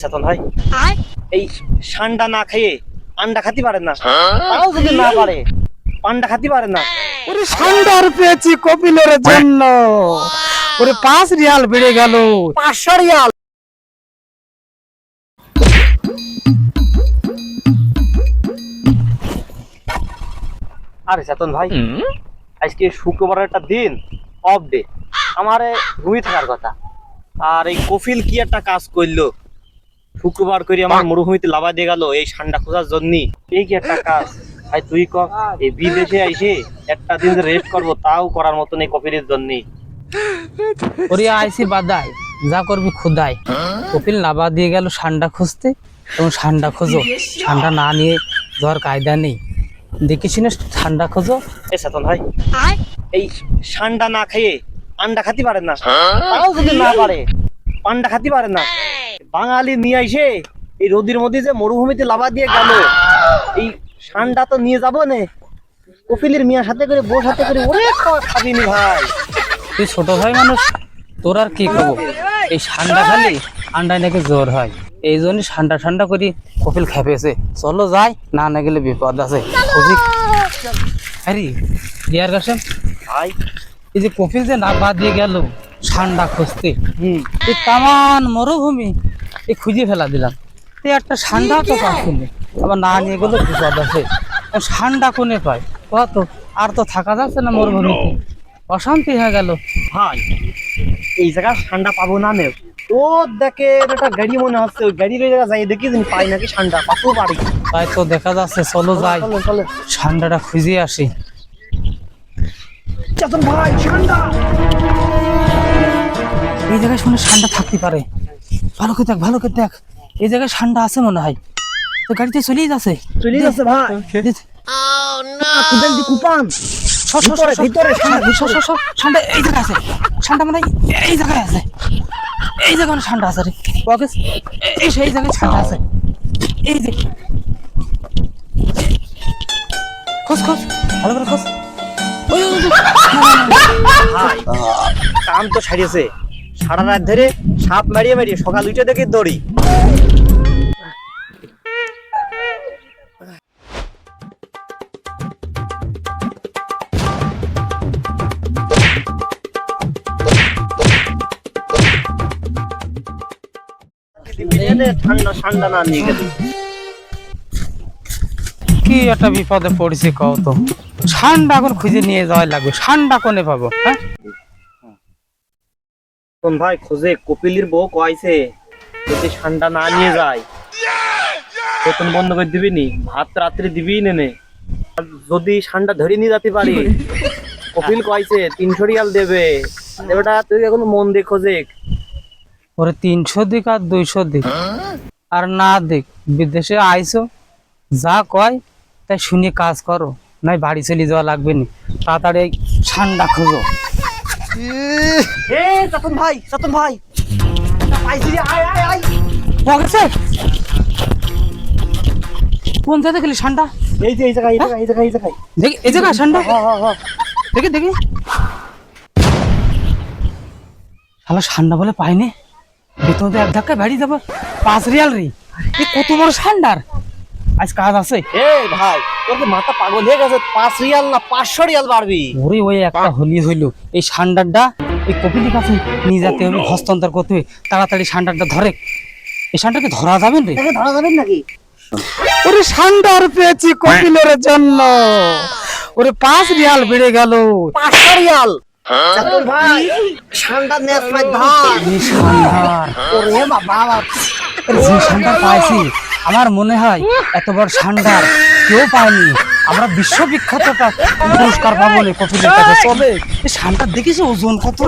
চেতন ভাই এই সান্ডা না খেয়ে আন্ডা খাতে পারেন না। তাও যদি না পারে পান্ডা খাতে পারেন না। ওরে সান্ডার পেয়েছি কপিলের জন্য। ওরে পাঁচ রিয়াল বেড়ে গেল। পাঁচশো রিয়াল। আরে চেতন ভাই আজকে শুক্রবারের একটা দিন অফ ডে আমার ঘুমিয়ে থাকার কথা। আর এই কফিল কি একটা কাজ করল শুক্রবার করে আমার মরুভূমিতে লাভা দিয়ে গেল এই ঠান্ডা খোঁজার জন্য এই কি একটা কাজ? ভাই তুই ক? এই বিদেশে আইসে একটা দিন রেস্ট করব তাও করার মতন এই কফিলের জন্য ওরে আইসি বাদাই যা করবি খুদাই কপিল নাবা দিয়ে গেল সান্ডা খুঁজতে এবং সান্ডা খোঁজো। ঠান্ডা না নিয়ে যাওয়ার কায়দা নেই। দেখিস না ঠান্ডা খোঁজো? এ চেতন ভাই এই ঠান্ডা না খেয়ে আন্ডা খাতে পারে না। তাও যদি না পারে পান্ডা খাতে পারে না। বাঙালি নিয়ে আইসে এই রোদির মধ্যে যে মরুভূমিতে লাভা দিয়ে গেল এই ঠান্ডা তো নিয়ে যাব নে। কপিলের মিয়ার সাথে করে বউ সাথে করে অনেক খাবিনি ভাই। তুই ছোট ভাই মানুষ তোর আর কি খাব এই ঠান্ডা খালি আন্ডায় নাকি জ্বর হয়। এই জন্য ঠান্ডা ঠান্ডা করি কপিল খেপেছে। চলো যাই না না গেলে বিপদ আছে। আরে ডিয়ার কাছে। ভাই। এই যে কপিল যে না বাদ দিয়ে গেল ঠান্ডা খুঁজতে হুম। এই তামান মরুভূমি এই খুঁজে ফেলা দিলাম। তো একটা ঠান্ডা তো পাচ্ছি আবার না নিয়ে গেলে বিপদ আছে ঠান্ডা কোনে পায়? কত? আর তো থাকা যাচ্ছে না মরুভূমিতে। অশান্তি হয়ে গেল। ভাই এই জায়গা ঠান্ডা পাবো না নে ও দেখে একটা গাড়ি মনে হচ্ছে ওই গাড়ির জায়গা যাই দেখি পাই নাকি ঠান্ডা পাতেও পারি তাই তো দেখা যাচ্ছে চলো যাই। ঠান্ডাটা খুঁজে আসি। চেতন ভাই ঠান্ডা এই জায়গায় শুনে ঠান্ডা থাকতে পারে। ভালো করে দেখ ভালো করে দেখ। এই জায়গায় ঠান্ডা আছে মনে হয়। তো গাড়িতে চলেই যাচ্ছে। চলে যাচ্ছে ভাই। দে- কুদাল দি কুপান। সর, সর, সর, ভিতরে, ঠান্ডা। এই জায়গায় আছে। ঠান্ডা মানে এই জায়গায় আছে। এই জায়গায় মানে ঠান্ডা আছে রে। পকেস এই সেই জায়গায় ঠান্ডা আছে। এই যে। খোঁজ খোঁজ। ভালো করে খোঁজ। কাম তো ছাড়িয়েছে সারা রাত ধরে সাপ মারিয়ে মারিয়ে সকাল উঠে দেখে দড়ি। ঠান্ডা ঠান্ডা না নিয়ে গেলে। কি একটা বিপদে পড়েছি কও তো। ঠান্ডা এখন খুঁজে নিয়ে যাওয়া লাগবে। ঠান্ডা কোনে পাবো হ্যাঁ? কোন ভাই খোঁজে কপিলির বউ কয়েছে যদি ঠান্ডা না নিয়ে যায়, বেতন বন্ধ করে দিবি নি, ভাত রাত্রে দিবি নেনে যদি ঠান্ডা ধরে নিয়ে যেতে পারি, কপিল কয়েছে তিনশো রিয়াল দেবে। দেবেটা তুই এখন মন দিয়ে খোঁজে। ওরে তিনশো দিক আর দুইশো দিক। আর না দিক বিদেশে আইসো যা কয়, তাই শুনে কাজ করো, নাই বাড়ি চলে যাওয়া লাগবে না। তাড়াতাড়ি ঠান্ডা খোঁজো। এ চাতন ভাই চাতন ভাই। পাইছি রে, আয় আয় আয়। কোন জায়গা গেলি ঠান্ডা এই যে এই জায়গায় এই জায়গায় এই জায়গায় এই জায়গায়। দেখি এই জায়গা ঠান্ডা হ্যাঁ হ্যাঁ হ্যাঁ। দেখি দেখি। শালা ঠান্ডা বলে পাইনি। ভিতরে এক ধাক্কায় বাড়ি যাব। পাঁচ রিয়াল রে। কত বড় ঠান্ডার আজ কাজ আছে। এ ভাই তোর কি মাথা পাগল হয়ে গেছে? পাঁচ রিয়াল না পাঁচশো রিয়াল বাড়বি? ওরে ওই একটা হলি হইল। এই সান্ডারটা এই কপিলির কাছে নিয়ে যেতে হবে হস্তান্তর করতে হবে। তাড়াতাড়ি সান্ডারটা ধরে। এই সান্ডারকে ধরা যাবে রে? ধরা যাবেন নাকি? ওরে সান্ডার পেয়েছি কপিলের জন্য। ওরে পাঁচ রিয়াল বেড়ে গেল। পাঁচশো রিয়াল? ভাই ঠান্ডা নেস ভাই ধার। এই সান্ডার। ওরে বাবা। যে সান্ডার পাইছি আমার মনে হয় এত বড় সান্ডার কেউ পায়নি। আমরা বিশ্ববিখ্যাত একটা পুরস্কার পাবো কপিলের কাছে। তবে এই সান্ডার দেখেছি ওজন কত